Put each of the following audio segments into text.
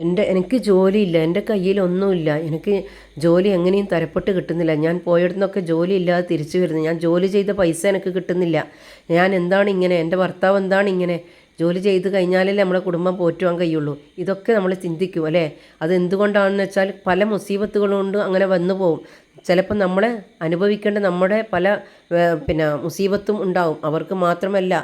എന്റെ എനിക്ക് ജോലിയില്ല എന്റെ കയ്യിലൊന്നുമില്ല എനിക്ക് ജോലി എങ്ങനെയും തരപ്പെട്ട് കിട്ടുന്നില്ല. ഞാൻ പോയിടത്തുനിന്നൊക്കെ ജോലി ഇല്ലാതെ തിരിച്ചു വരുന്നു. ഞാൻ ജോലി ചെയ്ത പൈസ എനിക്ക് കിട്ടുന്നില്ല. ഞാൻ എന്താണ് ഇങ്ങനെ? എന്റെ ഭർത്താവ് എന്താണ് ഇങ്ങനെ? ജോലി ചെയ്ത് കഴിഞ്ഞാലല്ലേ നമ്മളെ കുടുംബം പോറ്റുവാൻ കഴിയുള്ളൂ. ഇതൊക്കെ നമ്മൾ ചിന്തിക്കും അല്ലേ? അത് എന്തുകൊണ്ടാണെന്ന് വെച്ചാൽ പല മുസീബത്തുകളും കൊണ്ട് അങ്ങനെ വന്നു പോകും ചിലപ്പോൾ നമ്മളെ അനുഭവിക്കേണ്ട നമ്മുടെ പല പിന്നെ മുസീബത്തും ഉണ്ടാവും. അവർക്ക് മാത്രമല്ല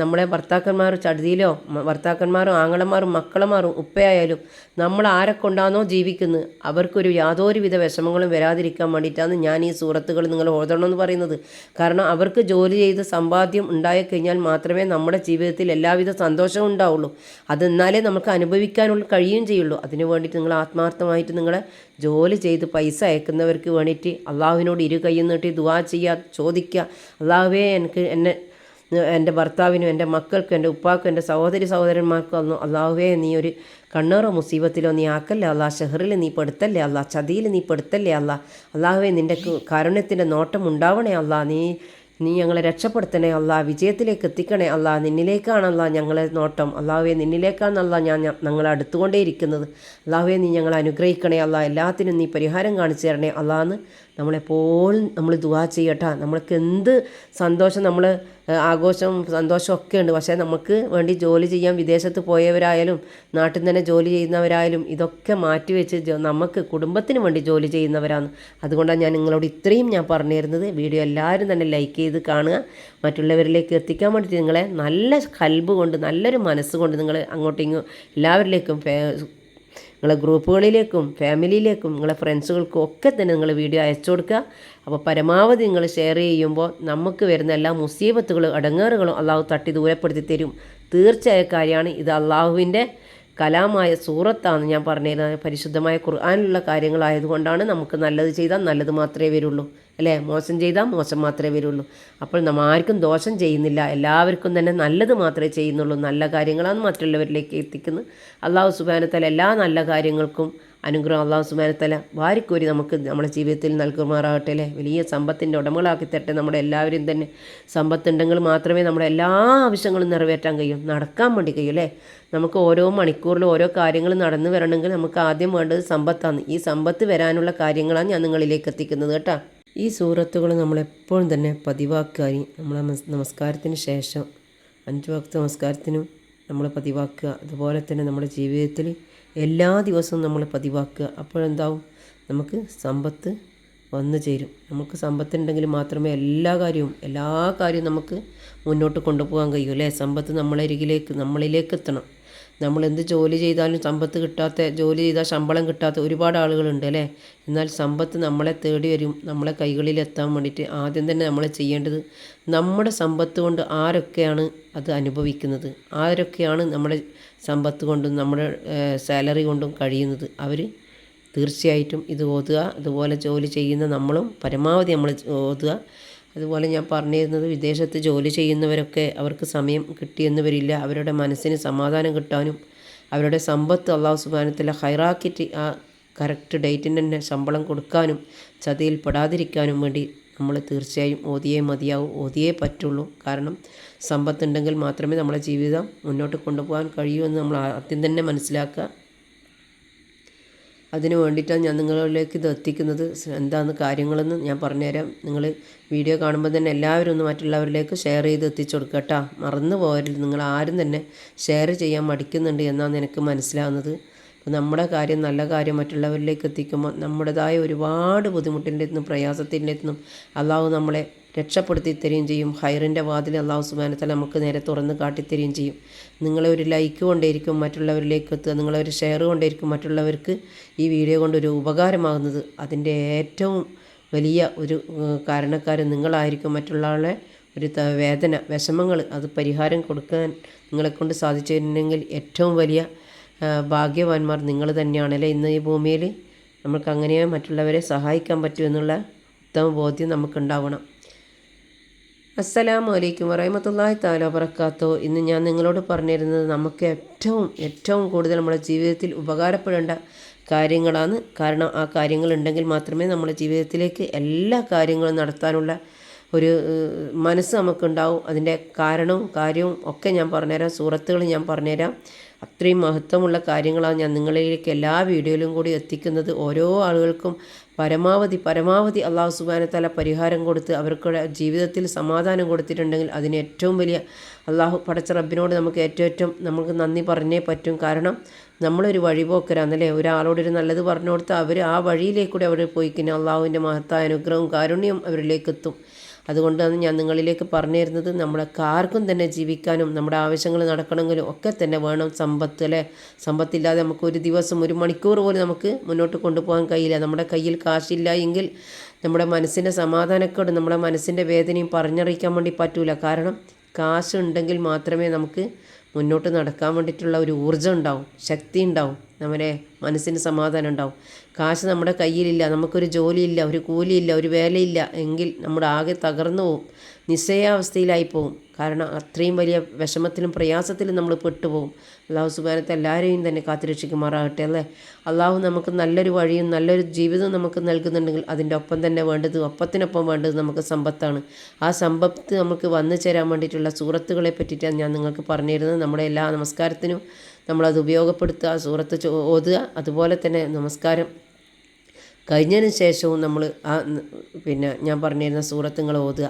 നമ്മളെ ഭർത്താക്കന്മാർ ചടുതിയിലോ ഭർത്താക്കന്മാരും ആങ്ങളമാരും മക്കളമാരും ഉപ്പയായാലും നമ്മൾ ആരെ കൊണ്ടാണോ ജീവിക്കുന്നത് അവർക്കൊരു യാതൊരുവിധ വിഷമങ്ങളും വരാതിരിക്കാൻ വേണ്ടിയിട്ടാണ് ഞാൻ ഈ സൂറത്തുകൾ നിങ്ങൾ ഓതണമെന്ന് പറയുന്നത്. കാരണം അവർക്ക് ജോലി ചെയ്ത് സമ്പാദ്യം ഉണ്ടായിക്കഴിഞ്ഞാൽ മാത്രമേ നമ്മുടെ ജീവിതത്തിൽ എല്ലാവിധ സന്തോഷവും ഉണ്ടാവുള്ളൂ. അതെന്നാലേ നമുക്ക് അനുഭവിക്കാനുള്ള കഴിയുകയും ചെയ്യുള്ളൂ. അതിന് വേണ്ടിയിട്ട് നിങ്ങൾ ആത്മാർത്ഥമായിട്ട് നിങ്ങളെ ജോലി ചെയ്ത് പൈസ അയക്കുന്നവർക്ക് വേണ്ടിയിട്ട് അള്ളാഹുവിനോട് ഇരു കൈ നീട്ടി ദുവാ ചെയ്യുക ചോദിക്കുക. അള്ളാഹുവേ എനിക്ക് എന്നെ എന്റെ ഭർത്താവിനും എന്റെ മക്കൾക്കും എന്റെ ഉപ്പാക്കും എന്റെ സഹോദരി സഹോദരന്മാർക്കും ഒന്നും അള്ളാഹുവേ നീ ഒരു കണ്ണേറോ മുസീബത്തിലോ നീ ആക്കല്ലേ അല്ലാ ഷെഹറിൽ നീ പെടുത്തല്ലേ അല്ലാ ചതിയിൽ നീ പെടുത്തല്ലേ അല്ലാ അള്ളാഹുവേ നിന്റെ കാരുണ്യത്തിന്റെ നോട്ടം ഉണ്ടാവണേ അല്ലാ നീ നീ ഞങ്ങളെ രക്ഷപ്പെടുത്തണേ അല്ല വിജയത്തിലേക്ക് എത്തിക്കണേ അല്ല നിന്നിലേക്കാണല്ല ഞങ്ങളെ നോട്ടം. അള്ളാഹുവെ നിന്നിലേക്കാണെന്നല്ല ഞാൻ ഞങ്ങളെ അടുത്തുകൊണ്ടേയിരിക്കുന്നത്. അള്ളാഹുവെ നീ ഞങ്ങളെ അനുഗ്രഹിക്കണേ അല്ല എല്ലാത്തിനും നീ പരിഹാരം കാണിച്ചു തരണേ അല്ലാന്ന് നമ്മളെപ്പോഴും നമ്മൾ ദുവാ ചെയ്യട്ടാ. നമ്മൾക്ക് എന്ത് സന്തോഷം നമ്മൾ ആഘോഷം സന്തോഷമൊക്കെ ഉണ്ട് പക്ഷേ നമുക്ക് വേണ്ടി ജോലി ചെയ്യാൻ വിദേശത്ത് പോയവരായാലും നാട്ടിൽ തന്നെ ജോലി ചെയ്യുന്നവരായാലും ഇതൊക്കെ മാറ്റിവെച്ച് വെച്ച് നമുക്ക് കുടുംബത്തിന് വേണ്ടി ജോലി ചെയ്യുന്നവരാണ്. അതുകൊണ്ടാണ് ഞാൻ നിങ്ങളോട് ഇത്രയും ഞാൻ പറഞ്ഞു തരുന്നത് വീഡിയോ എല്ലാവരും തന്നെ ലൈക്ക് ചെയ്ത് കാണുക. മറ്റുള്ളവരിലേക്ക് എത്തിക്കാൻ വേണ്ടിയിട്ട് നിങ്ങളെ നല്ല കൽബ് കൊണ്ട് നല്ലൊരു മനസ്സുകൊണ്ട് നിങ്ങൾ അങ്ങോട്ടും എല്ലാവരിലേക്കും നിങ്ങളെ ഗ്രൂപ്പുകളിലേക്കും ഫാമിലിയിലേക്കും നിങ്ങളെ ഫ്രണ്ട്സുകൾക്കും ഒക്കെ തന്നെ നിങ്ങൾ വീഡിയോ അയച്ചു കൊടുക്കുക. അപ്പോൾ പരമാവധി നിങ്ങൾ ഷെയർ ചെയ്യുമ്പോൾ നമുക്ക് വരുന്ന എല്ലാ മുസീബത്തുകളും അടങ്ങേറുകളും അള്ളാഹു തട്ടി ദൂരപ്പെടുത്തി തരും. തീർച്ചയായ കാര്യമാണ് ഇത് അള്ളാഹുവിന്റെ കലാമായ സൂറത്താണ് ഞാൻ പറഞ്ഞിരുന്നത്. പരിശുദ്ധമായ ഖുർആാനുള്ള കാര്യങ്ങളായതുകൊണ്ടാണ് നമുക്ക് നല്ലത് ചെയ്താൽ നല്ലത് മാത്രമേ വരുള്ളൂ. അല്ലേ? മോശം ചെയ്താൽ മോശം മാത്രമേ വരുള്ളൂ. അപ്പോൾ നമ്മൾ ആർക്കും ദോഷം ചെയ്യുന്നില്ല. എല്ലാവർക്കും തന്നെ നല്ലത് മാത്രമേ ചെയ്യുന്നുള്ളൂ. നല്ല കാര്യങ്ങളാണ് മറ്റുള്ളവരിലേക്ക് എത്തിക്കുന്നത്. അള്ളാഹു സുബാനത്തൽ എല്ലാ നല്ല കാര്യങ്ങൾക്കും അനുഗ്രഹം അള്ളാഹു സുബാനത്തല വാരിക്കോരി നമുക്ക് നമ്മുടെ ജീവിതത്തിൽ നൽകുമാറാകട്ടെ അല്ലേ? വലിയ സമ്പത്തിന്റെ ഉടമകളാക്കി തരട്ടെ നമ്മുടെ എല്ലാവരും തന്നെ. സമ്പത്തുണ്ടെങ്കിൽ മാത്രമേ നമ്മുടെ എല്ലാ ആവശ്യങ്ങളും നിറവേറ്റാൻ കഴിയും. നടക്കാൻ വേണ്ടി കഴിയും അല്ലേ? നമുക്ക് ഓരോ മണിക്കൂറിലും ഓരോ കാര്യങ്ങൾ നടന്നു വരണമെങ്കിൽ നമുക്ക് ആദ്യം വേണ്ടത് സമ്പത്താണ്. ഈ സമ്പത്ത് വരാനുള്ള കാര്യങ്ങളാണ് ഞാൻ നിങ്ങളിലേക്ക് എത്തിക്കുന്നത് കേട്ടോ. ഈ സൂറത്തുകൾ നമ്മളെപ്പോഴും തന്നെ പതിവാക്കുക. നമ്മളെ നമസ്കാരത്തിന് ശേഷം അഞ്ച് വക്ത നമസ്കാരത്തിനും നമ്മൾ പതിവാക്കുക. അതുപോലെ തന്നെ നമ്മുടെ ജീവിതത്തിൽ എല്ലാ ദിവസവും നമ്മൾ പതിവാക്കുക. അപ്പോഴെന്താവും നമുക്ക് സമ്പത്ത് വന്നു ചേരും. നമുക്ക് സമ്പത്തുണ്ടെങ്കിൽ മാത്രമേ എല്ലാ കാര്യവും എല്ലാ കാര്യവും നമുക്ക് മുന്നോട്ട് കൊണ്ടുപോകാൻ കഴിയൂ അല്ലേ? സമ്പത്ത് നമ്മളരികിലേക്ക് നമ്മളിലേക്ക് എത്തണം. നമ്മൾ എന്ത് ജോലി ചെയ്താലും സമ്പത്ത് കിട്ടാത്ത ജോലി ചെയ്താൽ ശമ്പളം കിട്ടാത്ത ഒരുപാട് ആളുകളുണ്ട് അല്ലേ? എന്നാൽ സമ്പത്ത് നമ്മളെ തേടി വരും നമ്മളെ കൈകളിൽ എത്താൻ വേണ്ടിയിട്ട് ആദ്യം തന്നെ നമ്മൾ ചെയ്യേണ്ടത് നമ്മുടെ സമ്പത്ത് കൊണ്ട് ആരൊക്കെയാണ് അത് അനുഭവിക്കുന്നത്? ആരൊക്കെയാണ് നമ്മുടെ സമ്പത്ത് കൊണ്ടും നമ്മുടെ സാലറി കൊണ്ടും കഴിയുന്നത്? അവർ തീർച്ചയായിട്ടും ഇത് ഓതുക അതുപോലെ ജോലി ചെയ്യുന്ന നമ്മളും പരമാവധി നമ്മൾ ഓതുക. അതുപോലെ ഞാൻ പറഞ്ഞിരുന്നത് വിദേശത്ത് ജോലി ചെയ്യുന്നവരൊക്കെ അവർക്ക് സമയം കിട്ടിയെന്ന് വരില്ല. അവരുടെ മനസ്സിന് സമാധാനം കിട്ടാനും അവരുടെ സമ്പത്ത് അള്ളാഹു സുബാനത്തിൽ ഹൈറാക്കിറ്റ് ആ കറക്റ്റ് ഡേറ്റിന് തന്നെ ശമ്പളം കൊടുക്കാനും ചതിയിൽ പെടാതിരിക്കാനും വേണ്ടി നമ്മൾ തീർച്ചയായും ഓതിയേ മതിയാവും ഓതിയേ പറ്റുള്ളൂ. കാരണം സമ്പത്തുണ്ടെങ്കിൽ മാത്രമേ നമ്മളെ ജീവിതം മുന്നോട്ട് കൊണ്ടുപോകാൻ കഴിയൂ എന്ന് നമ്മൾ ആദ്യം തന്നെ മനസ്സിലാക്കുക. അതിന് വേണ്ടിയിട്ടാണ് ഞാൻ നിങ്ങളിലേക്ക് ഇത് എത്തിക്കുന്നത്. എന്താണ് കാര്യങ്ങളെന്ന് ഞാൻ പറഞ്ഞുതരാം. നിങ്ങൾ വീഡിയോ കാണുമ്പോൾ തന്നെ എല്ലാവരും ഒന്ന് മറ്റുള്ളവരിലേക്ക് ഷെയർ ചെയ്ത് എത്തിച്ചു കൊടുക്കുക കേട്ടോ. മറന്നു പോകരുത് നിങ്ങൾ ആരും തന്നെ ഷെയർ ചെയ്യാൻ മടിക്കുന്നുണ്ട് എന്നാണ് എനിക്ക് മനസ്സിലാവുന്നത്. നമ്മുടെ കാര്യം നല്ല കാര്യം മറ്റുള്ളവരിലേക്ക് എത്തിക്കുമ്പോൾ നമ്മുടേതായ ഒരുപാട് ബുദ്ധിമുട്ടിന്റെ നിന്നും പ്രയാസത്തിന്റെ നിന്നും അള്ളാഹു നമ്മളെ രക്ഷപ്പെടുത്തി തരികയും ചെയ്യും. ഹൈറിന്റെ വാതിൽ അള്ളാഹു സുബാനത്തല നമുക്ക് നേരെ തുറന്ന് കാട്ടിത്തരികയും ചെയ്യും. നിങ്ങളെ ഒരു ലൈക്ക് കൊണ്ടേയിരിക്കും മറ്റുള്ളവരിലേക്ക് എത്തുക. നിങ്ങളെ ഒരു ഷെയർ കൊണ്ടേയിരിക്കും മറ്റുള്ളവർക്ക് ഈ വീഡിയോ കൊണ്ടൊരു ഉപകാരമാകുന്നത്. അതിന്റെ ഏറ്റവും വലിയ ഒരു കാരണക്കാരൻ നിങ്ങളായിരിക്കും. മറ്റുള്ള ആളെ ഒരു വേദന വിഷമങ്ങൾ അത് പരിഹാരം കൊടുക്കാൻ നിങ്ങളെക്കൊണ്ട് സാധിച്ചിട്ടുണ്ടെങ്കിൽ ഏറ്റവും വലിയ ഭാഗ്യവാന്മാർ നിങ്ങൾ തന്നെയാണല്ലേ ഇന്ന് ഈ ഭൂമിയിൽ നമുക്ക് അങ്ങനെ മറ്റുള്ളവരെ സഹായിക്കാൻ പറ്റുമെന്നുള്ള ഉത്തമ ബോധ്യം നമുക്കുണ്ടാവണം. അസ്സലാമു അലൈക്കും വറഹമത്തല്ലാഹി താല വറക്കാത്തോ ഇന്ന് ഞാൻ നിങ്ങളോട് പറഞ്ഞിരുന്നത് നമുക്ക് ഏറ്റവും ഏറ്റവും കൂടുതൽ നമ്മുടെ ജീവിതത്തിൽ ഉപകാരപ്പെടേണ്ട കാര്യങ്ങളാണ്. കാരണം ആ കാര്യങ്ങളുണ്ടെങ്കിൽ മാത്രമേ നമ്മുടെ ജീവിതത്തിലേക്ക് എല്ലാ കാര്യങ്ങളും നടത്താനുള്ള ഒരു മനസ്സ് നമുക്കുണ്ടാവും. അതിന്റെ കാരണവും കാര്യവും ഒക്കെ ഞാൻ പറഞ്ഞുതരാം. സൂറത്തുകൾ ഞാൻ പറഞ്ഞുതരാം. അത്രയും മഹത്വമുള്ള കാര്യങ്ങളാണ് ഞാൻ നിങ്ങളിലേക്ക് എല്ലാ വീഡിയോയിലും കൂടി എത്തിക്കുന്നത്. ഓരോ ആളുകൾക്കും പരമാവധി പരമാവധി അള്ളാഹു സുബാനത്തല പരിഹാരം കൊടുത്ത് അവർക്ക് ജീവിതത്തിൽ സമാധാനം കൊടുത്തിട്ടുണ്ടെങ്കിൽ അതിന് ഏറ്റവും വലിയ അള്ളാഹു പടച്ച റബ്ബിനോട് നമുക്ക് ഏറ്റവും ഏറ്റവും നമുക്ക് നന്ദി പറഞ്ഞേ പറ്റും. കാരണം നമ്മളൊരു വഴിപോക്കരാന്നല്ലേ ഒരാളോടൊരു നല്ലത് പറഞ്ഞു കൊടുത്താൽ അവർ ആ വഴിയിലേക്കൂടെ അവർ പോയിക്കുന്ന അള്ളാഹുവിന്റെ മഹത്തായ അനുഗ്രഹവും കാരുണ്യവും അവരിലേക്ക് എത്തും അതുകൊണ്ടാണ് ഞാൻ നിങ്ങളിലേക്ക് പറഞ്ഞു തരുന്നത് നമ്മളെ കാർക്കും തന്നെ ജീവിക്കാനും നമ്മുടെ ആവശ്യങ്ങൾ നടക്കണമെങ്കിലും ഒക്കെ തന്നെ വേണം. സമ്പത്ത് അല്ലേ? സമ്പത്തില്ലാതെ നമുക്ക് ഒരു ദിവസം ഒരു മണിക്കൂർ പോലും നമുക്ക് മുന്നോട്ട് കൊണ്ടുപോകാൻ കഴിയില്ല. നമ്മുടെ കയ്യിൽ കാശില്ല എങ്കിൽ നമ്മുടെ മനസ്സിന്റെ സമാധാനക്കേട് നമ്മുടെ മനസ്സിന്റെ വേദനയും പറഞ്ഞറിയിക്കാൻ വേണ്ടി പറ്റൂല. കാരണം കാശുണ്ടെങ്കിൽ മാത്രമേ നമുക്ക് മുന്നോട്ട് നടക്കാൻ വേണ്ടിയിട്ടുള്ള ഒരു ഊർജം ഉണ്ടാവും ശക്തി ഉണ്ടാവും. നമ്മുടെ മനസ്സിന് സമാധാനം ഉണ്ടാവും. കാശ് നമ്മുടെ കയ്യിലില്ല നമുക്കൊരു ജോലിയില്ല ഒരു കൂലിയില്ല ഒരു വേലയില്ല എങ്കിൽ നമ്മുടെ ആകെ തകർന്നു പോവും. നിശ്ചയാവസ്ഥയിലായി പോവും. കാരണം അത്രയും വലിയ വിഷമത്തിലും പ്രയാസത്തിലും നമ്മൾ പെട്ടുപോകും അള്ളാഹു സുബാനത്തെ എല്ലാവരെയും തന്നെ കാത്തുരക്ഷിക്കുമാറാകട്ടെ അല്ലേ? അള്ളാഹു നമുക്ക് നല്ലൊരു വഴിയും നല്ലൊരു ജീവിതവും നമുക്ക് നൽകുന്നുണ്ടെങ്കിൽ അതിന്റെ ഒപ്പം തന്നെ വേണ്ടത് ഒപ്പത്തിനൊപ്പം വേണ്ടത് നമുക്ക് സമ്പത്താണ്. ആ സമ്പത്ത് നമുക്ക് വന്നു ചേരാൻ വേണ്ടിയിട്ടുള്ള സൂറത്തുകളെ പറ്റിയിട്ടാണ് ഞാൻ നിങ്ങൾക്ക് പറഞ്ഞിരുന്നത്. നമ്മുടെ എല്ലാ നമസ്കാരത്തിനും നമ്മളത് ഉപയോഗപ്പെടുത്തുക സൂറത്ത് ഓതുക അതുപോലെ തന്നെ നമസ്കാരം. കഴിഞ്ഞതിന് ശേഷവും നമ്മൾ ആ പിന്നെ ഞാൻ പറഞ്ഞിരുന്ന സൂറത്തുങ്ങൾ ഓതുക.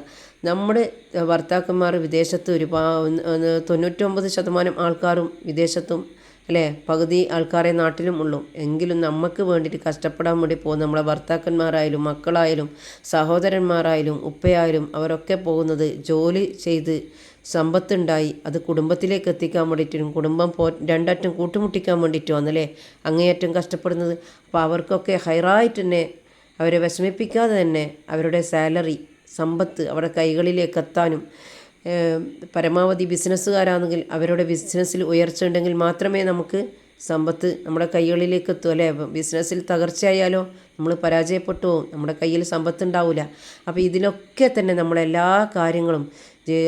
നമ്മുടെ ഭർത്താക്കന്മാർ വിദേശത്ത് ഒരുപാട് തൊണ്ണൂറ്റൊമ്പത് ശതമാനം ആൾക്കാരും വിദേശത്തും അല്ലേ? പകുതി ആൾക്കാരെ നാട്ടിലും ഉള്ളൂ. എങ്കിലും നമുക്ക് വേണ്ടിയിട്ട് കഷ്ടപ്പെടാൻ വേണ്ടി പോകുന്ന നമ്മളെ ഭർത്താക്കന്മാരായാലും മക്കളായാലും സഹോദരന്മാരായാലും ഉപ്പയായാലും അവരൊക്കെ പോകുന്നത് ജോലി ചെയ്ത് സമ്പത്തുണ്ടായി. അത് കുടുംബത്തിലേക്ക് എത്തിക്കാൻ വേണ്ടിയിട്ടും കുടുംബം പോ രണ്ടറ്റം കൂട്ടുമുട്ടിക്കാൻ വേണ്ടിയിട്ടും ആണല്ലേ അങ്ങേയറ്റം കഷ്ടപ്പെടുന്നത്. അപ്പോൾ അവർക്കൊക്കെ ഹൈറായിട്ട് തന്നെ അവരെ വിഷമിപ്പിക്കാതെ തന്നെ അവരുടെ സാലറി സമ്പത്ത് അവരുടെ കൈകളിലേക്ക് എത്താനും പരമാവധി ബിസിനസ്സുകാരാണെങ്കിൽ അവരുടെ ബിസിനസ്സിൽ ഉയർച്ച ഉണ്ടെങ്കിൽ മാത്രമേ നമുക്ക് സമ്പത്ത് നമ്മുടെ കൈകളിലേക്ക് എത്തൂ അല്ലേ? ബിസിനസ്സിൽ തകർച്ചയായാലോ നമ്മൾ പരാജയപ്പെട്ടു പോകും. നമ്മുടെ കയ്യിൽ സമ്പത്തുണ്ടാവില്ല അപ്പോൾ ഇതിനൊക്കെ തന്നെ നമ്മളെല്ലാ കാര്യങ്ങളും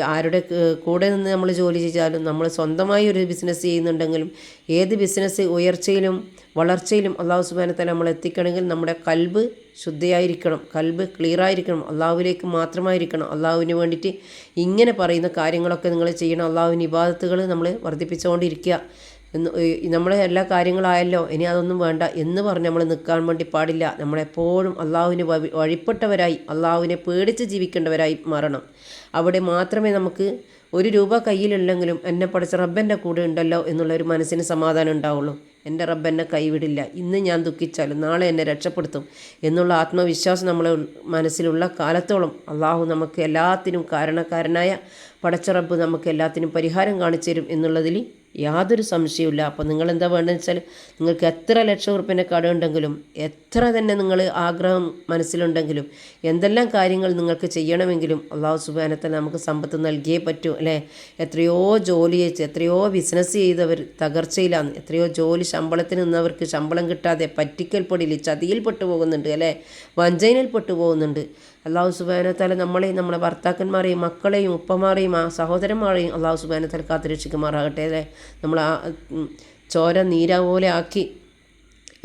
ആരുടെ കൂടെ നിന്ന് നമ്മൾ ജോലി ചെയ്താലും നമ്മൾ സ്വന്തമായി ഒരു ബിസിനസ് ചെയ്യുന്നുണ്ടെങ്കിലും ഏത് ബിസിനസ് ഉയർച്ചയിലും വളർച്ചയിലും അള്ളാഹു സുബാനത്തെ നമ്മൾ എത്തിക്കണമെങ്കിൽ നമ്മുടെ കൽബ് ശുദ്ധിയായിരിക്കണം. കൽബ് ക്ലിയറായിരിക്കണം അള്ളാഹുവിലേക്ക് മാത്രമായിരിക്കണം. അള്ളാഹുവിന് വേണ്ടിയിട്ട് ഇങ്ങനെ പറയുന്ന കാര്യങ്ങളൊക്കെ നിങ്ങൾ ചെയ്യണം. അള്ളാഹുവിന് ഇബാദത്തുകൾ നമ്മൾ വർദ്ധിപ്പിച്ചുകൊണ്ടിരിക്കുക നമ്മളെ എല്ലാ കാര്യങ്ങളായല്ലോ ഇനി അതൊന്നും വേണ്ട എന്ന് പറഞ്ഞ് നമ്മൾ നിൽക്കാൻ വേണ്ടി പാടില്ല. നമ്മളെപ്പോഴും അള്ളാഹുവിന് വഴിപ്പെട്ടവരായി അള്ളാഹുവിനെ പേടിച്ച് ജീവിക്കേണ്ടവരായി മാറണം. അവിടെ മാത്രമേ നമുക്ക് ഒരു രൂപ കയ്യിലുണ്ടെങ്കിലും എന്നെ പഠിച്ച റബ്ബന്റെ കൂടെ ഉണ്ടല്ലോ എന്നുള്ള ഒരു മനസ്സിന് സമാധാനം ഉണ്ടാവുള്ളൂ. എന്റെ റബ്ബ് എന്നെ കൈവിടില്ല. ഇന്ന് ഞാൻ ദുഃഖിച്ചാലും നാളെ എന്നെ രക്ഷപ്പെടുത്തും എന്നുള്ള ആത്മവിശ്വാസം നമ്മളെ മനസ്സിലുള്ള കാലത്തോളം അള്ളാഹു നമുക്ക് എല്ലാത്തിനും കാരണക്കാരനായ പടച്ച റബ്ബ് നമുക്ക് എല്ലാത്തിനും പരിഹാരം കാണിച്ചു തരും എന്നുള്ളതിൽ യാതൊരു സംശയവുമില്ല. അപ്പോൾ നിങ്ങൾ എന്താ വേണ്ടതെന്ന് വെച്ചാൽ നിങ്ങൾക്ക് എത്ര ലക്ഷം ഉറുപ്പിന്റെ കടമുണ്ടെങ്കിലും എത്ര തന്നെ നിങ്ങൾ ആഗ്രഹം മനസ്സിലുണ്ടെങ്കിലും എന്തെല്ലാം കാര്യങ്ങൾ നിങ്ങൾക്ക് ചെയ്യണമെങ്കിലും അള്ളാഹു സുബാനത്തെ നമുക്ക് സമ്പത്ത് നൽകിയേ പറ്റൂ അല്ലേ? എത്രയോ ജോലി ചെയ്ത് എത്രയോ ബിസിനസ് ചെയ്തവർ തകർച്ചയിലാണ്. എത്രയോ ജോലി ശമ്പളത്തിന് നിന്നവർക്ക് ശമ്പളം കിട്ടാതെ പറ്റിക്കൽപ്പൊടിയിൽ ചതിയിൽപ്പെട്ടു പോകുന്നുണ്ട് അല്ലേ? വഞ്ചനയിൽപ്പെട്ടു പോകുന്നുണ്ട് അള്ളാഹു സുബാനത്താല നമ്മളെയും നമ്മളെ ഭർത്താക്കന്മാരെയും മക്കളെയും ഉപ്പമാരെയും ആ സഹോദരന്മാരെയും അള്ളാഹു സുബാനത്താൽ കാത്തുരക്ഷിക്കുമാറാകട്ടെ അല്ലേ? നമ്മൾ ആ ചോര നീര പോലെ ആക്കി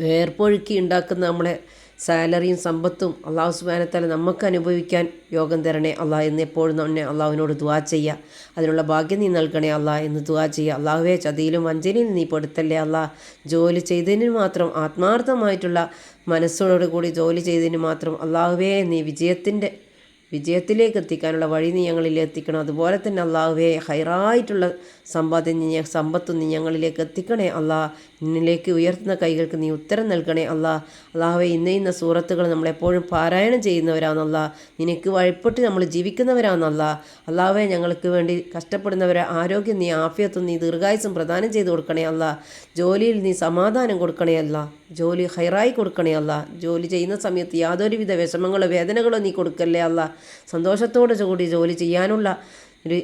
വേർപ്പൊഴുക്കി ഉണ്ടാക്കുന്ന നമ്മളെ സാലറിയും സമ്പത്തും അള്ളാഹു സുബാനത്താൽ നമുക്ക് അനുഭവിക്കാൻ യോഗം തരണേ അള്ളാഹ് എന്ന് എപ്പോഴും തന്നെ അള്ളാഹുവിനോട് ദുവാ ചെയ്യുക അതിനുള്ള ഭാഗ്യം നീ നൽകണേ അള്ളാഹ് എന്ന് ദുവാ ചെയ്യുക അള്ളാഹുവെ ചതിയിലും വഞ്ചനയിലും നീ പെടുത്തല്ലേ അള്ളാഹ് ജോലി ചെയ്തതിന് മാത്രം ആത്മാർത്ഥമായിട്ടുള്ള മനസ്സോടുകൂടി ജോലി ചെയ്തതിന് മാത്രം അള്ളാഹുവേ നീ വിജയത്തിന്റെ വിജയത്തിലേക്ക് എത്തിക്കാനുള്ള വഴി നീ ഞങ്ങളിൽ എത്തിക്കണം. അതുപോലെ തന്നെ അള്ളാഹുവെ ഹൈറായിട്ടുള്ള സമ്പാദ്യം നീ സമ്പത്തും നീ ഞങ്ങളിലേക്ക് എത്തിക്കണേ. അള്ളാഹ് നിന്നിലേക്ക് ഉയർത്തുന്ന കൈകൾക്ക് നീ ഉത്തരം നൽകണേ. അള്ളാഹ് അള്ളാഹുവെ ഇന്ന ഇന്ന സൂറത്തുകൾ നമ്മളെപ്പോഴും പാരായണം ചെയ്യുന്നവരാണെന്നല്ല നിനക്ക് വഴിപ്പെട്ട് നമ്മൾ ജീവിക്കുന്നവരാണെന്നല്ല അള്ളാഹുവെ ഞങ്ങൾക്ക് വേണ്ടി കഷ്ടപ്പെടുന്നവരെ ആരോഗ്യം നീ ആഫിയത്തും നീ ദീർഘായുസും പ്രദാനം ചെയ്തു കൊടുക്കണേ. അല്ല ജോലിയിൽ നീ സമാധാനം കൊടുക്കണേ. അല്ല ജോലി ഹൈറായി കൊടുക്കണേ. അല്ല ജോലി ചെയ്യുന്ന സമയത്ത് യാതൊരുവിധ വിഷമങ്ങളോ വേദനകളോ നീ കൊടുക്കല്ലേ. അല്ല സന്തോഷത്തോടെ കൂടി ജോലി ചെയ്യാനുള്ള ഒരു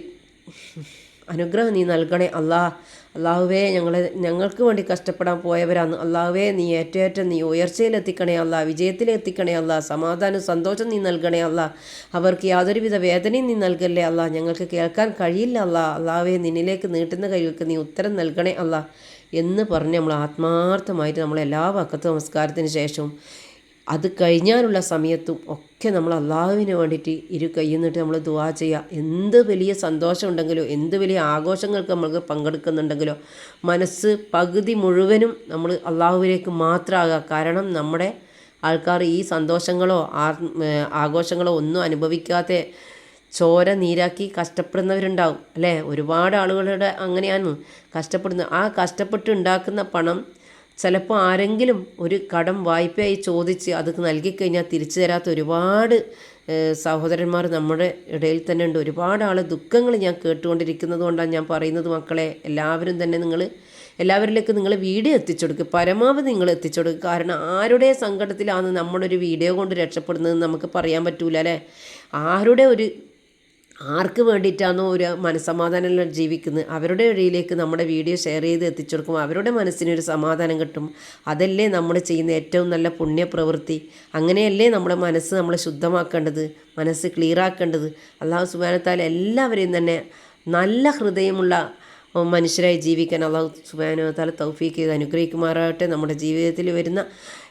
അനുഗ്രഹം നീ നൽകണേ അല്ലാ. അള്ളാഹുവേ ഞങ്ങളെ ഞങ്ങൾക്ക് വേണ്ടി കഷ്ടപ്പെടാൻ പോയവരാണ്. അള്ളാഹുവേ നീ ഏറ്റേറ്റം നീ ഉയർച്ചയിലെത്തിക്കണേ അല്ല. വിജയത്തിലെത്തിക്കണേ അല്ല. സമാധാനം സന്തോഷം നീ നൽകണേ അല്ല. അവർക്ക് യാതൊരുവിധ വേദനയും നീ നൽകല്ലേ അല്ല. ഞങ്ങൾക്ക് കേൾക്കാൻ കഴിയില്ല അല്ല. അള്ളാഹുവേ നിന്നിലേക്ക് നീട്ടുന്ന കഴിവൾക്ക് നീ ഉത്തരം നൽകണേ അല്ല. എന്ന് പറഞ്ഞ് നമ്മൾ ആത്മാർത്ഥമായിട്ട് നമ്മൾ എല്ലാ വക്കത്ത് നമസ്കാരത്തിന് ശേഷവും അത് കഴിഞ്ഞാലുള്ള സമയത്തും ഒക്കെ നമ്മൾ അള്ളാഹുവിന് വേണ്ടിയിട്ട് ഇരു കൈന്നിട്ട് നമ്മൾ ദുവാ ചെയ്യുക എന്ത് വലിയ സന്തോഷം ഉണ്ടെങ്കിലോ എന്ത് വലിയ ആഘോഷങ്ങൾക്ക് നമ്മൾക്ക് പങ്കെടുക്കുന്നുണ്ടെങ്കിലോ മനസ്സ് പകുതി മുഴുവനും നമ്മൾ അള്ളാഹുവിലേക്ക് മാത്രമാകുക കാരണം നമ്മുടെ ആൾക്കാർ ഈ സന്തോഷങ്ങളോ ആഘോഷങ്ങളോ ഒന്നും അനുഭവിക്കാതെ ചോര നീരാക്കി കഷ്ടപ്പെടുന്നവരുണ്ടാവും അല്ലേ? ഒരുപാട് ആളുകളുടെ അങ്ങനെയാണ് കഷ്ടപ്പെടുന്നത്. ആ കഷ്ടപ്പെട്ട് ഉണ്ടാക്കുന്ന പണം ചിലപ്പോൾ ആരെങ്കിലും ഒരു കടം വായ്പയായി ചോദിച്ച് അത് നൽകിക്കഴിഞ്ഞാൽ തിരിച്ചു തരാത്ത ഒരുപാട് സഹോദരന്മാർ നമ്മുടെ ഇടയിൽ തന്നെ ഉണ്ട്. ഒരുപാട് ആൾ ദുഃഖങ്ങൾ ഞാൻ കേട്ടുകൊണ്ടിരിക്കുന്നത് കൊണ്ടാണ് ഞാൻ പറയുന്നത് മക്കളെ. എല്ലാവരും തന്നെ നിങ്ങൾ എല്ലാവരിലേക്ക് നിങ്ങൾ വീഡിയോ എത്തിച്ചു കൊടുക്കുക പരമാവധി നിങ്ങൾ എത്തിച്ചു കൊടുക്കുക കാരണം ആരുടെ സങ്കടത്തിലാണ് നമ്മളൊരു വീഡിയോ കൊണ്ട് രക്ഷപ്പെടുന്നത് നമുക്ക് പറയാൻ പറ്റൂല അല്ലേ? ആരുടെ ഒരു ആർക്ക് വേണ്ടിയിട്ടാണോ ഒരു മനസ്സമാധാനം ജീവിക്കുന്നത്? അവരുടെ ഇടയിലേക്ക് നമ്മുടെ വീഡിയോ ഷെയർ ചെയ്ത് എത്തിച്ചു കൊടുക്കുമ്പോൾ അവരുടെ മനസ്സിനൊരു സമാധാനം കിട്ടും. അതല്ലേ നമ്മൾ ചെയ്യുന്ന ഏറ്റവും നല്ല പുണ്യപ്രവൃത്തി. അങ്ങനെയല്ലേ നമ്മുടെ മനസ്സ് നമ്മൾ ശുദ്ധമാക്കേണ്ടത് മനസ്സ് ക്ലിയർ ആക്കേണ്ടത് അള്ളാഹു സുബാനത്താൽ എല്ലാവരെയും തന്നെ നല്ല ഹൃദയമുള്ള മനുഷ്യരായി ജീവിക്കാൻ അള്ളാഹു സുബാനത്താൽ തൗഫീക്ക് ചെയ്ത് അനുഗ്രഹിക്കുമാറാകട്ടെ. നമ്മുടെ ജീവിതത്തിൽ വരുന്ന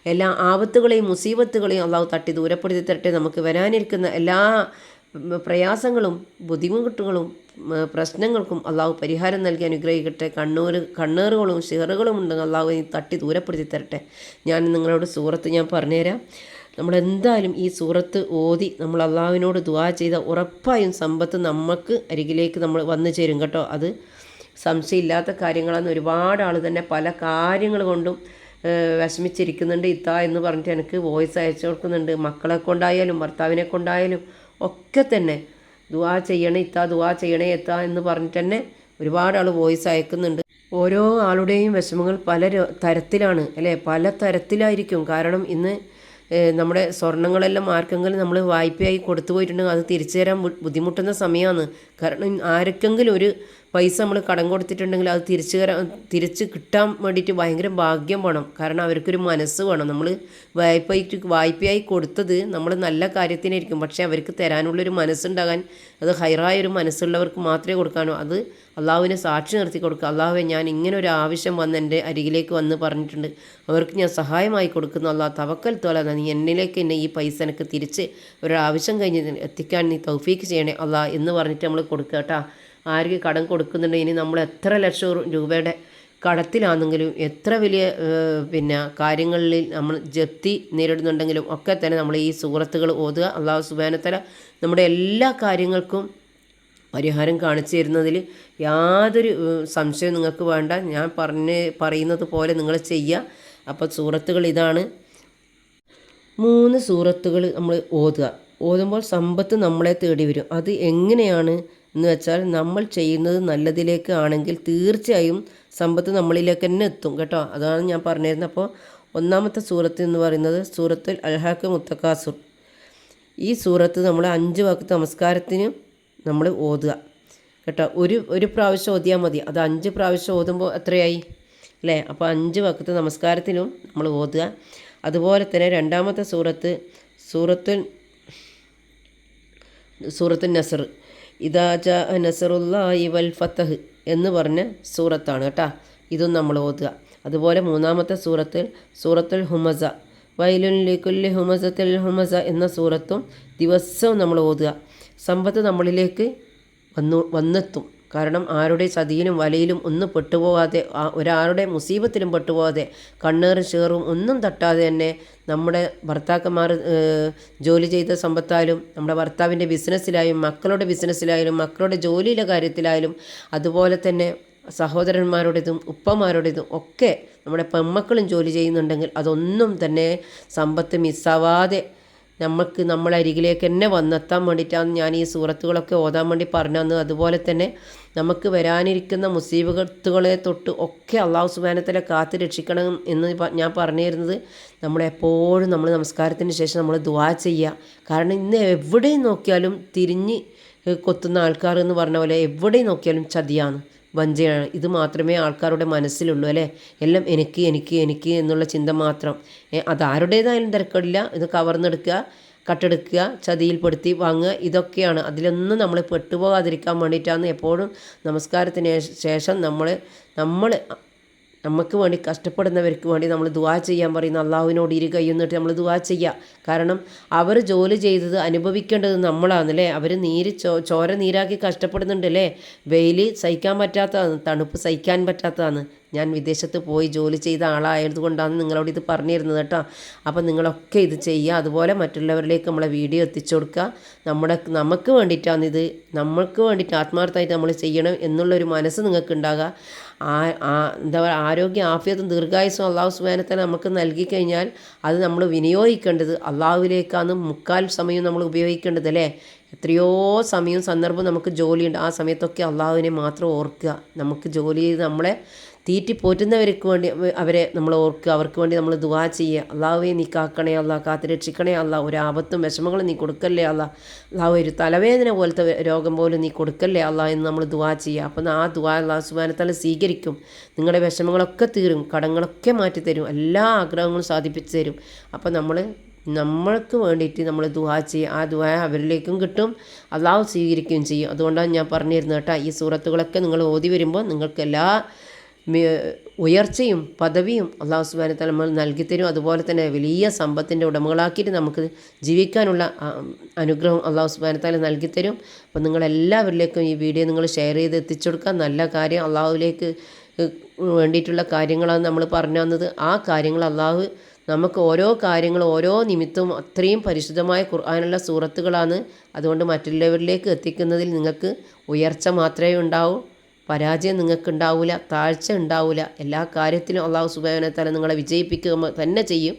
എല്ലാ ആപത്തുകളെയും മുസീബത്തുകളെയും അള്ളാഹു തട്ടി ദൂരപ്പെടുത്തി തരട്ടെ. നമുക്ക് വരാനിരിക്കുന്ന എല്ലാ പ്രയാസങ്ങളും ബുദ്ധിമുട്ടുകളും പ്രശ്നങ്ങൾക്കും അള്ളാഹു പരിഹാരം നൽകി അനുഗ്രഹിക്കട്ടെ. കണ്ണൂർ കണ്ണേറുകളും ഷിഹറുകളും ഉണ്ടെങ്കിൽ അള്ളാഹു തട്ടി ദൂരപ്പെടുത്തി തരട്ടെ. ഞാൻ നിങ്ങളോട് സൂറത്ത് ഞാൻ പറഞ്ഞുതരാം. നമ്മളെന്തായാലും ഈ സൂറത്ത് ഓതി നമ്മൾ അള്ളാഹുവിനോട് ദുവാ ചെയ്ത ഉറപ്പായും സമ്പത്ത് നമുക്ക് അരികിലേക്ക് നമ്മൾ വന്നു ചേരും കേട്ടോ. അത് സംശയമില്ലാത്ത കാര്യങ്ങളാണ്. ഒരുപാട് ആൾ തന്നെ പല കാര്യങ്ങൾ കൊണ്ടും വിഷമിച്ചിരിക്കുന്നുണ്ട്. ഇത്ത എന്ന് പറഞ്ഞിട്ട് എനിക്ക് വോയിസ് അയച്ചു കൊടുക്കുന്നുണ്ട്. മക്കളെ കൊണ്ടായാലും ഭർത്താവിനെ കൊണ്ടായാലും ഒക്കെ തന്നെ. ദുവാ ചെയ്യണേ ഇത്താ ദുവാ ചെയ്യണേ എത്താ എന്ന് പറഞ്ഞിട്ട് തന്നെ ഒരുപാട് ആൾ വോയിസ് അയക്കുന്നുണ്ട്. ഓരോ ആളുടെയും വിഷമങ്ങൾ പല തരത്തിലാണ് അല്ലേ? പല തരത്തിലായിരിക്കും. കാരണം ഇന്ന് നമ്മുടെ സ്വർണങ്ങളെല്ലാം ആർക്കെങ്കിലും നമ്മൾ വായ്പയായി കൊടുത്തു പോയിട്ടുണ്ടെങ്കിൽ അത് തിരിച്ചു തരാൻ ബുദ്ധിമുട്ടുന്ന സമയമാണ് കാരണം ആർക്കെങ്കിലും ഒരു പൈസ നമ്മൾ കടം കൊടുത്തിട്ടുണ്ടെങ്കിൽ അത് തിരിച്ചു തരാൻ തിരിച്ച് കിട്ടാൻ വേണ്ടിയിട്ട് ഭയങ്കര ഭാഗ്യം വേണം. കാരണം അവർക്കൊരു മനസ്സ് വേണം. നമ്മൾ വായ്പയായിട്ട് വായ്പയായി കൊടുത്തത് നമ്മൾ നല്ല കാര്യത്തിനായിരിക്കും. പക്ഷേ അവർക്ക് തരാനുള്ളൊരു മനസ്സുണ്ടാകാൻ അത് ഹൈറായ ഒരു മനസ്സുള്ളവർക്ക് മാത്രമേ കൊടുക്കാനോ. അത് അള്ളാഹുവിനെ സാക്ഷി നിർത്തി കൊടുക്കുക. അള്ളാഹുവെ ഞാൻ ഇങ്ങനെ ഒരു ആവശ്യം വന്ന് എന്റെ അരികിലേക്ക് വന്ന് പറഞ്ഞിട്ടുണ്ട്. അവർക്ക് ഞാൻ സഹായമായി കൊടുക്കുന്നു. അള്ളാഹ് തവക്കൽ തോല നീ എന്നിലേക്ക് എന്നെ ഈ പൈസ എനിക്ക് തിരിച്ച് ഒരാവശ്യം കഴിഞ്ഞ് എത്തിക്കാൻ നീ തൗഫീക്ക് ചെയ്യണേ അള്ളാഹ് എന്ന് പറഞ്ഞിട്ട് നമ്മൾ കൊടുക്കുക കേട്ടോ. ആർക്ക് കടം കൊടുക്കുന്നുണ്ട്? ഇനി നമ്മൾ എത്ര ലക്ഷം രൂപയുടെ കടത്തിലാണെങ്കിലും എത്ര വലിയ പിന്നെ കാര്യങ്ങളിൽ നമ്മൾ ജപ്തി നേരിടുന്നുണ്ടെങ്കിലും ഒക്കെ തന്നെ നമ്മൾ ഈ സുഹൃത്തുക്കൾ ഓതുക. അള്ളാഹു സുബാനത്തല നമ്മുടെ എല്ലാ കാര്യങ്ങൾക്കും പരിഹാരം കാണിച്ചു തരുന്നതിൽ യാതൊരു സംശയവും നിങ്ങൾക്ക് വേണ്ട. ഞാൻ പറഞ്ഞ് പറയുന്നത് പോലെ നിങ്ങൾ ചെയ്യുക. അപ്പോൾ സൂറത്തുകൾ ഇതാണ്. മൂന്ന് സൂറത്തുകൾ നമ്മൾ ഓതുക. ഓതുമ്പോൾ സമ്പത്ത് നമ്മളെ തേടി വരും. അത് എങ്ങനെയാണ്? എന്ന് വെച്ചാൽ നമ്മൾ ചെയ്യുന്നത് നല്ലതിലേക്ക് ആണെങ്കിൽ തീർച്ചയായും സമ്പത്ത് നമ്മളിലേക്ക് തന്നെ എത്തും കേട്ടോ. അതാണ് ഞാൻ പറഞ്ഞിരുന്നത്. അപ്പോൾ ഒന്നാമത്തെ സൂറത്ത് എന്ന് പറയുന്നത് സൂറത്തുൽ അൽഹാക്ക് മുത്തക്കാസുർ ഈ സൂറത്ത് നമ്മൾ അഞ്ച് വാക്ക് നമസ്കാരത്തിന് നമ്മൾ ഓതുക കേട്ടോ. ഒരു ഒരു പ്രാവശ്യം ഓതിയാൽ മതി. അത് അഞ്ച് പ്രാവശ്യം ഓതുമ്പോൾ എത്രയായി? അല്ലേ? അപ്പോൾ അഞ്ച് വക്കത്ത് നമസ്കാരത്തിനും നമ്മൾ ഓതുക. അതുപോലെ തന്നെ രണ്ടാമത്തെ സൂറത്ത് സൂറത്തുൽ സൂറത്തുൽ നസർ. ഇതാജ നസറുല്ലാഹി വൽ ഫത്തഹ് എന്ന് പറഞ്ഞ സൂറത്താണ് കേട്ടോ. ഇതും നമ്മൾ ഓതുക. അതുപോലെ മൂന്നാമത്തെ സൂറത്തിൽ സൂറത്തുൽ ഹുമസ. വൈലുൻ ലിക്കുല്ലി ഹുമസത്തിൽ ഹുമസ എന്ന സൂറത്തും ദിവസവും നമ്മൾ ഓതുക. സമ്പത്ത് നമ്മളിലേക്ക് വന്നു വന്നെത്തും. കാരണം ആരുടെ ചതിയിലും വലയിലും ഒന്നും പെട്ടുപോകാതെ ഒരാളുടെ മുസീബത്തിലും പെട്ടുപോകാതെ കണ്ണേറും ചേറും ഒന്നും തട്ടാതെ തന്നെ നമ്മുടെ ഭർത്താക്കന്മാർ ജോലി ചെയ്ത സമ്പത്തായാലും നമ്മുടെ ഭർത്താവിന്റെ ബിസിനസ്സിലായാലും മക്കളുടെ ബിസിനസ്സിലായാലും മക്കളുടെ ജോലിയിലെ കാര്യത്തിലായാലും അതുപോലെ തന്നെ സഹോദരന്മാരുടേതും ഉപ്പമാരുടേതും ഒക്കെ നമ്മുടെ പെമ്മക്കളും ജോലി ചെയ്യുന്നുണ്ടെങ്കിൽ അതൊന്നും തന്നെ സമ്പത്ത് മിസ്സാവാതെ നമുക്ക് നമ്മളരികിലേക്ക് തന്നെ വന്നെത്താൻ വേണ്ടിയിട്ടാണ് ഞാൻ ഈ സൂറത്തുകളൊക്കെ ഓതാൻ വേണ്ടി പറഞ്ഞു തന്നത് അതുപോലെ തന്നെ നമുക്ക് വരാനിരിക്കുന്ന മുസീബത്തുകളെ തൊട്ട് ഒക്കെ അള്ളാഹു സുബാനത്തിലെ കാത്ത് രക്ഷിക്കണം എന്ന് ഞാൻ പറഞ്ഞു തരുന്നത് നമ്മളെപ്പോഴും നമ്മൾ നമസ്കാരത്തിന് ശേഷം നമ്മൾ ദുവാ ചെയ്യുക കാരണം ഇന്ന് എവിടെയും നോക്കിയാലും തിരിഞ്ഞ് കൊത്തുന്ന ആൾക്കാർ എന്ന് പറഞ്ഞ പോലെ എവിടെയും നോക്കിയാലും ചതിയാണ്. വഞ്ചയാണ്. ഇത് മാത്രമേ ആൾക്കാരുടെ മനസ്സിലുള്ളൂ അല്ലേ? എല്ലാം എനിക്ക് എനിക്ക് എനിക്ക് എന്നുള്ള ചിന്ത മാത്രം. അതാരുടേതായാലും തിരക്കടില്ല. ഇത് കവർന്നെടുക്കുക കട്ടെടുക്കുക ചതിയിൽപ്പെടുത്തി വാങ്ങുക ഇതൊക്കെയാണ്. അതിലൊന്നും നമ്മൾ പെട്ടുപോകാതിരിക്കാൻ വേണ്ടിയിട്ടാണ് എപ്പോഴും നമസ്കാരത്തിന് ശേഷം നമ്മൾ നമ്മൾ നമുക്ക് വേണ്ടി കഷ്ടപ്പെടുന്നവർക്ക് വേണ്ടി നമ്മൾ ദുവാ ചെയ്യാൻ പറയുന്ന. അള്ളാഹുവിനോട് ഇരു കൈന്നിട്ട് നമ്മൾ ദുവാ ചെയ്യുക കാരണം അവർ ജോലി ചെയ്തത് അനുഭവിക്കേണ്ടത് നമ്മളാണല്ലേ? അവർ നീര് ചോ ചോര നീരാക്കി കഷ്ടപ്പെടുന്നുണ്ടല്ലേ? വെയിൽ സഹിക്കാൻ പറ്റാത്തതാണ് തണുപ്പ് സഹിക്കാൻ പറ്റാത്തതാണ്. ഞാൻ വിദേശത്ത് പോയി ജോലി ചെയ്ത ആളായതുകൊണ്ടാണ് നിങ്ങളോട് ഇത് പറഞ്ഞിരുന്നത് കേട്ടോ. അപ്പോൾ നിങ്ങളൊക്കെ ഇത് ചെയ്യുക. അതുപോലെ മറ്റുള്ളവരിലേക്ക് നമ്മളെ വീഡിയോ എത്തിച്ചു കൊടുക്കുക. നമ്മുടെ നമുക്ക് വേണ്ടിയിട്ടാണ് ഇത്. നമ്മൾക്ക് വേണ്ടിയിട്ട് ആത്മാർത്ഥമായിട്ട് നമ്മൾ ചെയ്യണം എന്നുള്ളൊരു മനസ്സ് നിങ്ങൾക്ക് ഉണ്ടാകുക ആ എന്താ പറയുക ആരോഗ്യ ആഫിയത്തും ദീർഘായുസും അള്ളാഹു സുബാനത്തെ നമുക്ക് നൽകി കഴിഞ്ഞാൽ അത് നമ്മൾ വിനിയോഗിക്കേണ്ടത് അള്ളാഹുവിലേക്കാണ് മുക്കാൽ സമയം നമ്മൾ ഉപയോഗിക്കേണ്ടത് അല്ലേ? എത്രയോ സമയവും സന്ദർഭവും നമുക്ക് ജോലിയുണ്ട്. ആ സമയത്തൊക്കെ അള്ളാഹുവിനെ മാത്രം ഓർക്കുക. നമുക്ക് ജോലി ചെയ്ത് നമ്മളെ തീറ്റി പോറ്റുന്നവർക്ക് വേണ്ടി അവരെ നമ്മൾ ഓർക്കുക. അവർക്ക് വേണ്ടി നമ്മൾ ദുവാ ചെയ്യുക. അള്ളാഹുവെ നീ കാക്കണേ അല്ല കാത്ത് രക്ഷിക്കണേ അല്ല ഒരു ആപത്തും വിഷമങ്ങളും നീ കൊടുക്കല്ലേ അല്ല അള്ളാഹു ഒരു തലവേദന പോലത്തെ രോഗം പോലും നീ കൊടുക്കല്ലേ അല്ല എന്ന് നമ്മൾ ദുവാ ചെയ്യുക. അപ്പം ആ ദുവാ അള്ളാഹു സുബാനത്താൽ സ്വീകരിക്കും. നിങ്ങളുടെ വിഷമങ്ങളൊക്കെ തീരും കടങ്ങളൊക്കെ മാറ്റിത്തരും എല്ലാ ആഗ്രഹങ്ങളും സാധിപ്പിച്ചു തരും. അപ്പം നമ്മൾ നമ്മൾക്ക് വേണ്ടിയിട്ട് നമ്മൾ ദുവാ ചെയ്യുക. ആ ദുവാ അവരിലേക്കും കിട്ടും അള്ളാഹു സ്വീകരിക്കുകയും ചെയ്യും. അതുകൊണ്ടാണ് ഞാൻ പറഞ്ഞിരുന്നത് കേട്ടോ ഈ സൂറത്തുകളൊക്കെ നിങ്ങൾ ഓതി വരുമ്പോൾ നിങ്ങൾക്ക് എല്ലാ ഉയർച്ചയും പദവിയും അള്ളാഹു സുബാന നമ്മൾ നൽകിത്തരും. അതുപോലെ തന്നെ വലിയ സമ്പത്തിന്റെ ഉടമകളാക്കിയിട്ട് നമുക്ക് ജീവിക്കാനുള്ള അനുഗ്രഹം അള്ളാഹു സുബാന തല നൽകിത്തരും. അപ്പോൾ നിങ്ങളെല്ലാവരിലേക്കും ഈ വീഡിയോ നിങ്ങൾ ഷെയർ ചെയ്ത് എത്തിച്ചു കൊടുക്കുക നല്ല കാര്യം അള്ളാഹുവിലേക്ക് വേണ്ടിയിട്ടുള്ള കാര്യങ്ങളാണ് നമ്മൾ പറഞ്ഞു തന്നത്. ആ കാര്യങ്ങൾ അള്ളാഹു നമുക്ക് ഓരോ കാര്യങ്ങളും ഓരോ നിമിത്തവും അത്രയും പരിശുദ്ധമായ ഖുർആാനുള്ള സൂറത്തുകളാണ്. അതുകൊണ്ട് മറ്റുള്ളവരിലേക്ക് എത്തിക്കുന്നതിൽ നിങ്ങൾക്ക് ഉയർച്ച മാത്രമേ ഉണ്ടാവൂ. പരാജയം നിങ്ങൾക്ക് ഉണ്ടാവില്ല താഴ്ച ഉണ്ടാവില്ല എല്ലാ കാര്യത്തിലും അള്ളാഹു സുബാനത്താല നിങ്ങളെ വിജയിപ്പിക്കുക തന്നെ ചെയ്യും.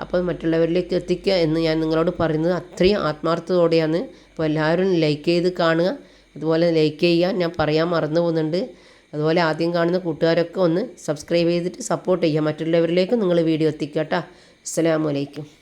അപ്പോൾ മറ്റുള്ളവരിലേക്ക് എത്തിക്കുക എന്ന് ഞാൻ നിങ്ങളോട് പറയുന്നത് അത്രയും ആത്മാർത്ഥതയോടെയാണ്. അപ്പോൾ എല്ലാവരും ലൈക്ക് ചെയ്ത് കാണുക. അതുപോലെ ലൈക്ക് ചെയ്യുക. ഞാൻ പറയാൻ മറന്നു പോകുന്നുണ്ട്. അതുപോലെ ആദ്യം കാണുന്ന കൂട്ടുകാരൊക്കെ ഒന്ന് സബ്സ്ക്രൈബ് ചെയ്തിട്ട് സപ്പോർട്ട് ചെയ്യുക. മറ്റുള്ളവരിലേക്കും നിങ്ങൾ വീഡിയോ എത്തിക്കുക കേട്ടോ. അസ്സലാമലൈക്കും